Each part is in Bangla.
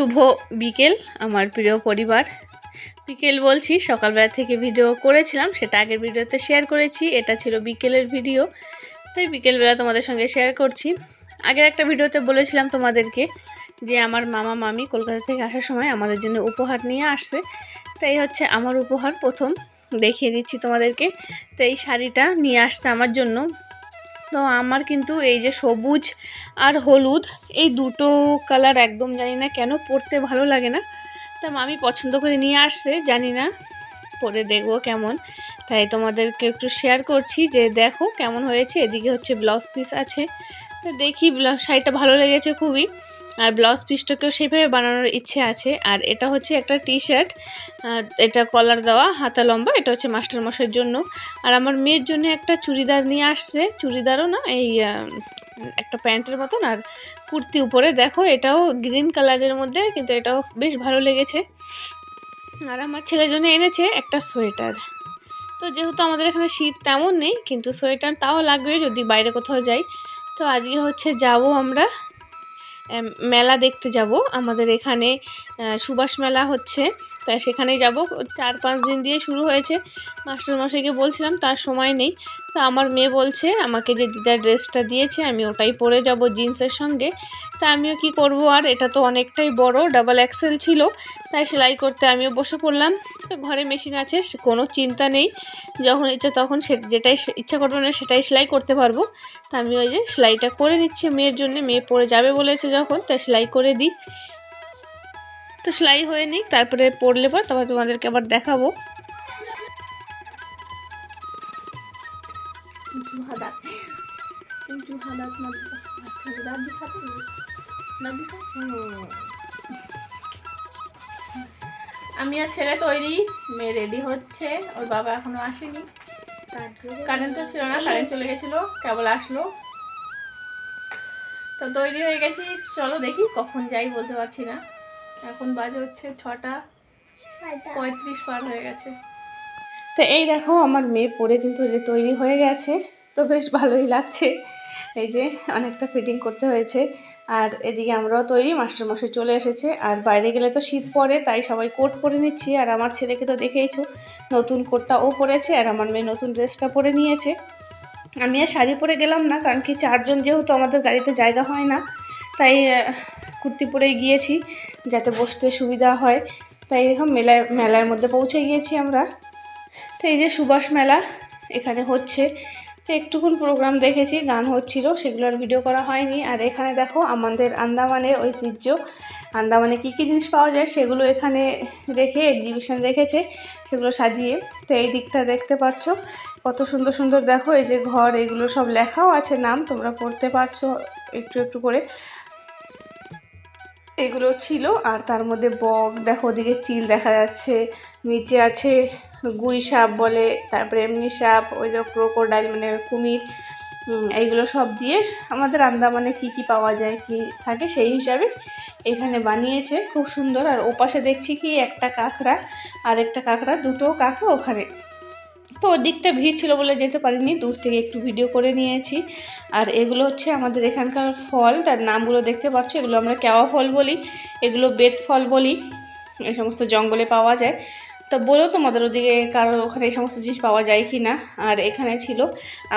শুভ বিকেল, আমার প্রিয় পরিবার। বিকেল বলছি, সকালবেলা থেকে ভিডিও করেছিলাম, সেটা আগের ভিডিওতে শেয়ার করেছি, এটা ছিল বিকেলের ভিডিও তাই বিকেলবেলা তোমাদের সঙ্গে শেয়ার করছি। আগের একটা ভিডিওতে বলেছিলাম তোমাদেরকে যে আমার মামা, মামি কলকাতা থেকে আসার সময় আমাদের জন্য উপহার নিয়ে আসছে। তাই হচ্ছে আমার উপহার প্রথম দেখিয়ে দিচ্ছি তোমাদেরকে। তো এই শাড়িটা নিয়ে আসছে আমার জন্য। তো আমার কিন্তু এই যে সবুজ আর হলুদ, এই দুটো কালার একদম জানি না কেন পরতে ভালো লাগে না। তা আমি পছন্দ করে নিয়ে আসছে, জানি না, পরে দেখব কেমন। তাই তোমাদেরকে একটু শেয়ার করছি যে দেখো কেমন হয়েছে। এদিকে হচ্ছে ব্লাউজ পিস আছে। তো দেখি শাড়িটা ভালো লেগেছে খুবই। আর ব্লাউজ পিসটাকেও সেইভাবে বানানোর ইচ্ছে আছে। আর এটা হচ্ছে একটা টি শার্ট এটা কলার দেওয়া, হাতা লম্বা, এটা হচ্ছে মাস্টার মশাইয়ের জন্য। আর আমার মেয়ের জন্য একটা চুড়িদার নিয়ে আসছে। চুড়িদারও না, এই একটা প্যান্টের মতন, আর কুর্তি উপরে। দেখো, এটাও গ্রিন কালারের মধ্যে, কিন্তু এটাও বেশ ভালো লেগেছে। আর আমার ছেলের জন্য এনেছে একটা সোয়েটার। তো যেহেতু আমাদের এখানে শীত তেমন নেই, কিন্তু সোয়েটার তাও লাগবে যদি বাইরে কোথাও যাই। তো আজকে হচ্ছে যাব আমরা মেলা দেখতে যাব। আমাদের এখানে সুভাষ মেলা হচ্ছে। তাই সেখানেই যাব। চার পাঁচ দিন দিয়ে শুরু হয়েছে। মাস্টারমশাইকে বলছিলাম, তার সময় নেই। তো আমার মেয়ে বলছে, আমাকে যে দিদার ড্রেসটা দিয়েছে, আমি ওটাই পরে যাব জিন্সের সঙ্গে। তা আমিও কি করব আর, এটা তো অনেকটাই বড় ডাবল এক্সেল ছিল। তাই সেলাই করতে আমিও বসে পড়লাম। তো ঘরে মেশিন আছে কোনো চিন্তা নেই। যখন ইচ্ছা তখন সে যেটাই ইচ্ছা করবে না, সেটাই সেলাই করতে পারব। তা আমি ওই যে সেলাইটা করে নিচ্ছি, মেয়ের জন্য। মেয়ে পরে যাবে বলেছে যখন, তাই সেলাই করে দিই। তো সেলাই হয়ে নিক, তারপরে পরলে পর তারপর তোমাদেরকে আবার দেখাবো। আমি আর ছেলে তৈরি, মেয়ে রেডি হচ্ছে, ওর বাবা এখনও আসেনি। কারেন্ট তো ছিল না কারেন্ট চলে গেছিল, কেবল আসলো। তো তৈরি হয়ে গেছি, চলো দেখি কখন যাই, বলতে পারছি না। এখন বাজে হচ্ছে ছটা পঁয়ত্রিশ পার হয়ে গেছে। তো এই দেখো আমার মেয়ে পরে কিন্তু যে তৈরি হয়ে গেছে তো বেশ ভালোই লাগছে। এই যে অনেকটা ফিটিং করতে হয়েছে। আর এদিকে আমরাও তৈরি মাস্টারমশাই চলে এসেছে। আর বাইরে গেলে তো শীত পড়ে তাই সবাই কোট পরে নিচ্ছি। আর আমার ছেলেকে তো দেখেইছো নতুন কোটটা ও পরেছে আর আমার মেয়ে নতুন ড্রেসটা পরে নিয়েছে। আমি আর শাড়ি পরে গেলাম না কারণ কি চারজন যেহেতু আমাদের গাড়িতে জায়গা হয় না তাই কুর্তি পরেই গিয়েছি, যাতে বসতে সুবিধা হয়। তাই এরকম মেলায়, মেলার মধ্যে পৌঁছে গিয়েছি আমরা। তো এই যে সুভাষ মেলা এখানে হচ্ছে। তো একটুকুন প্রোগ্রাম দেখেছি, গান হচ্ছিল, সেগুলো আর ভিডিও করা হয়নি। আর এখানে দেখো আমাদের আন্দামানের ঐতিহ্য। আন্দামানে কী কী জিনিস পাওয়া যায় সেগুলো এখানে রেখে এক্সিবিশন রেখেছে, সেগুলো সাজিয়ে। তো এই দিকটা দেখতে পাচ্ছ। কত সুন্দর সুন্দর দেখো, এই যে ঘর, এগুলো সব লেখাও আছে নাম, তোমরা পড়তে পারছ একটু একটু করে। এগুলো ছিল আর তার মধ্যে বক, দেখো ওদিকে চিল দেখা যাচ্ছে, নিচে আছে গুই সাপ বলে, তারপরে এমনি সাপ, ওই যে ক্রোকোডাইল মানে কুমির এইগুলো সব দিয়ে আমাদের আন্দামানে কি কি পাওয়া যায়, কি থাকে সেই হিসাবে এখানে বানিয়েছে, খুব সুন্দর। আর ওপাশে দেখছি কি একটা কাঁকড়া আর একটা কাঁকড়া, দুটো কাঁকড়া ওখানে। তো ওদিকটা ভিড় ছিল বলে যেতে পারিনি, দূর থেকে একটু ভিডিও করে নিয়েছি। আর এগুলো হচ্ছে আমাদের এখানকার ফল, তার নামগুলো দেখতে পাচ্ছ? এগুলো আমরা কেওয়া ফল বলি, এগুলো বেত ফল বলি, এই সমস্ত জঙ্গলে পাওয়া যায়। তো বলো তোমাদের ওদিকে কারও ওখানে এই সমস্ত জিনিস পাওয়া যায় কি না? আর এখানে ছিল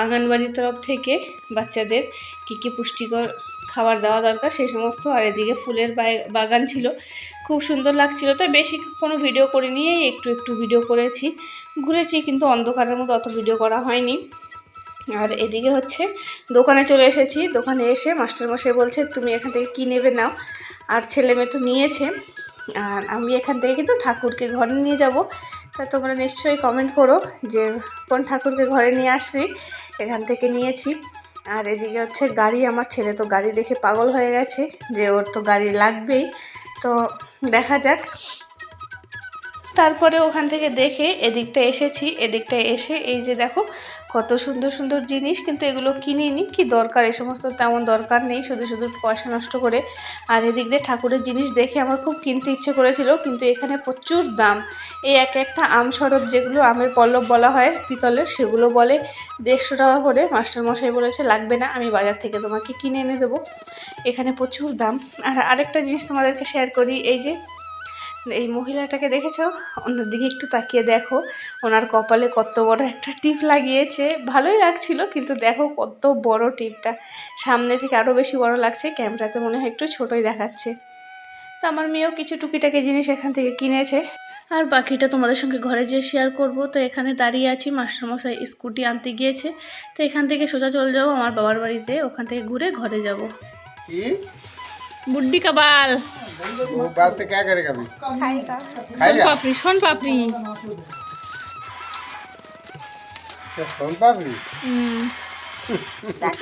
আঙ্গনবাড়ির তরফ থেকে বাচ্চাদের কী কী পুষ্টিকর খাবার দেওয়া দরকার, সেই সমস্ত। আর এদিকে ফুলের বাগান ছিল। খুব সুন্দর লাগছিল তো, বেশি কোনো ভিডিও করে এই একটু একটু ভিডিও করেছি। ঘুরেছি কিন্তু অন্ধকারের মতো অত ভিডিও করা হয়নি। আর এদিকে হচ্ছে, দোকানে চলে এসেছি। দোকানে এসে মাস্টারমশাই বলছে, তুমি এখান থেকে কী নেবে নাও? আর ছেলে মেয়ে তো নিয়েছে। আর আমি এখান থেকে কিন্তু ঠাকুরকে ঘরে নিয়ে যাব। তা তোমরা নিশ্চয়ই কমেন্ট করো যে, কোন ঠাকুরকে ঘরে নিয়ে আসছি? এখান থেকে নিয়েছি। আর এদিকে হচ্ছে গাড়ি আমার ছেলে তো গাড়ি দেখে পাগল হয়ে গেছে যে ওর তো গাড়ি লাগবেই। তো দেখা যাক। তারপরে ওখান থেকে দেখে এদিকটা এসেছি, এদিকটা এসে এই যে দেখো কত সুন্দর সুন্দর জিনিস, কিন্তু এগুলো কিনিনি কি দরকার? এই সমস্ত তেমন দরকার নেই, শুধু শুধু পয়সা নষ্ট করে। আর এদিক দিয়ে ঠাকুরের জিনিস দেখে আমার খুব কিনতে ইচ্ছে করেছিল, কিন্তু এখানে প্রচুর দাম। এই এক একটা আম শরৎ যেগুলো আমের পল্লব বলা হয় পিতলের, সেগুলো বলে দেড়শো টাকা করে। মাস্টারমশাই বলেছে, লাগবে না, আমি বাজার থেকে তোমাকে কিনে এনে দেবো। এখানে প্রচুর দাম। আর আরেকটা জিনিস তোমাদেরকে শেয়ার করি, এই যে এই মহিলাটাকে দেখেছ? অন্যদিকে একটু তাকিয়ে দেখো। ওনার কপালে কত বড় একটা টিপ লাগিয়েছে। ভালোই লাগছিল, কিন্তু দেখো কত বড় টিপটা। সামনে থেকে আরও বেশি বড় লাগছে, ক্যামেরাতে মনে হয় একটু ছোটোই দেখাচ্ছে। তো আমার মেয়েও কিছু টুকিটাকি জিনিস এখান থেকে কিনেছে। আর বাকিটা তোমাদের সঙ্গে ঘরে যেয়ে শেয়ার করব। তো এখানে দাঁড়িয়ে আছি, মাস্টারমশাই স্কুটি আনতে গিয়েছে। তো এখান থেকে সোজা চলে যাব আমার বাবার বাড়িতে, ওখান থেকে ঘুরে ঘরে যাব। কি বুড্ডি কাবাল वो बात से क्या करेगा अभी খাইকা खाएगा পাপড়ি সোন পাপড়ি क्या सोन पापड़ी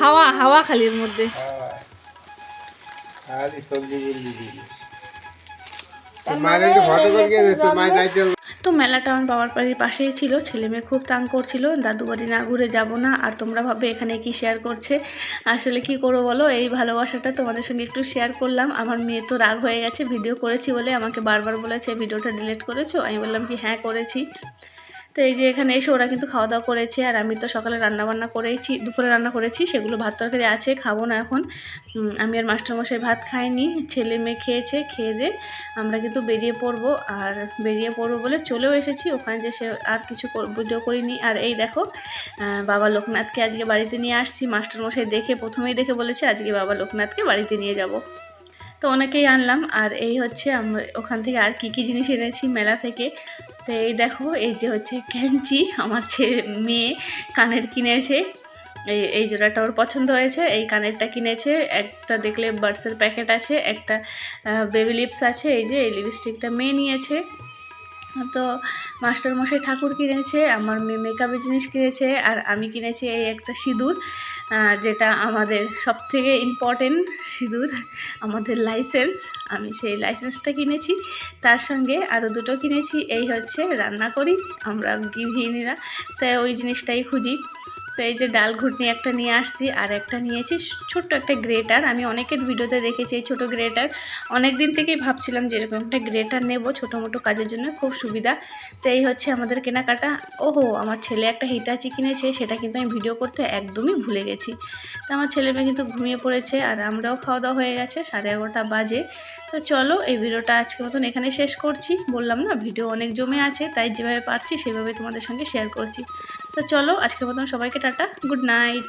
হাওয়া হাওয়া খালির মধ্যে हाँ। खाली सब्जी बुल्ली दी तुम्हारे जो फोटो करके दे तुम्हारे जाइते তো মেলাটা আমার বাবার বাড়ির পাশেই ছিল, ছেলে মেয়ে খুব তাং করছিল, দাদু বাড়ি না ঘুরে যাব না, আর তোমরা ভাবে এখানে কি শেয়ার করছে, আসলে কি করব বলো? এই ভালোবাসাটা তোমাদের সঙ্গে একটু শেয়ার করলাম, আমার মেয়ে তো রাগ হয়ে গেছে ভিডিও করেছি বলে আমাকে বারবার বলেছে, ভিডিওটা ডিলিট করেছ? আমি বললাম কি হ্যাঁ করেছি। তো এই যে এখানে এসে ওরা কিন্তু খাওয়া দাওয়া করেছে, আর আমি তো সকালে রান্না বান্না করেছি, দুপুরে রান্না করেছি, সেগুলো ভাত তরকারি আছে, খাব না এখন। আমি আর মাস্টারমশাই ভাত খাইনি, ছেলে মেয়ে খেয়েছে, খেয়ে দিয়ে আমরা কিন্তু বেরিয়ে পড়ব, আর বেরিয়ে পড়ব বলে চলেও এসেছি, ওখানে যে সে আর কিছু ভিডিও করিনি। আর এই দেখো বাবা লোকনাথকে আজকে বাড়িতে নিয়ে আসছি, মাস্টারমশাই দেখে, প্রথমেই দেখে বলেছে আজকে বাবা লোকনাথকে বাড়িতে নিয়ে যাব। তো অনেকেই আনলাম, আর এই হচ্ছে আমরা ওখান থেকে আর কি কি জিনিস এনেছি মেলা থেকে তো এই দেখো, এই যে হচ্ছে ক্যাঞ্চি, আমার ছেলে মেয়ে কানের কিনেছে। এই এই জোড়াটা ওর পছন্দ হয়েছে, এই কানেরটা কিনেছে। একটা দেখলে বার্ডসের প্যাকেট আছে, একটা বেবি লিপস আছে, এই যে এই লিপস্টিকটা মেয়ে নিয়েছে। তো মাস্টারমশাই ঠাকুর কিনেছে, আমার মেয়ে মেকআপের জিনিস কিনেছে, আর আমি কিনেছি এই একটা সিঁদুর যেটা আমাদের সব থেকে ইম্পর্টেন্ট সিঁদুর, আমাদের লাইসেন্স আমি সেই লাইসেন্সটা কিনেছি। তার সঙ্গে আরও দুটো কিনেছি, এই হচ্ছে রান্না করি, আমরা গৃহিণীরা, তাই ওই জিনিসটাই খুঁজি। তো এই যে ডাল ঘুটনি একটা নিয়ে আসছি আর একটা নিয়েছি। ছোট্ট একটা গ্রেটার। আমি অনেকের ভিডিওতে দেখেছি এই ছোটো গ্রেটার। অনেক দিন থেকেই ভাবছিলাম যে এরকম একটা গ্রেটার নেব ছোটো মোটো কাজের জন্য, খুব সুবিধা। তো এই হচ্ছে আমাদের কেনাকাটা। ওহো, আমার ছেলে একটা হিটাচি কিনেছে, সেটা কিন্তু আমি ভিডিও করতে একদমই ভুলে গেছি। তো আমার ছেলে মেয়ে কিন্তু ঘুমিয়ে পড়েছে আর আমরাও খাওয়া দাওয়া হয়ে গেছে, সাড়ে এগারোটা বাজে। তো চলো এই ভিডিওটা আজকের মতন এখানে শেষ করছি। বললাম না, ভিডিও অনেক জমে আছে, তাই যেভাবে পারছি সেভাবে তোমাদের সঙ্গে শেয়ার করছি। তো চলো আজকের মতন সবাইকে টাটা গুড নাইট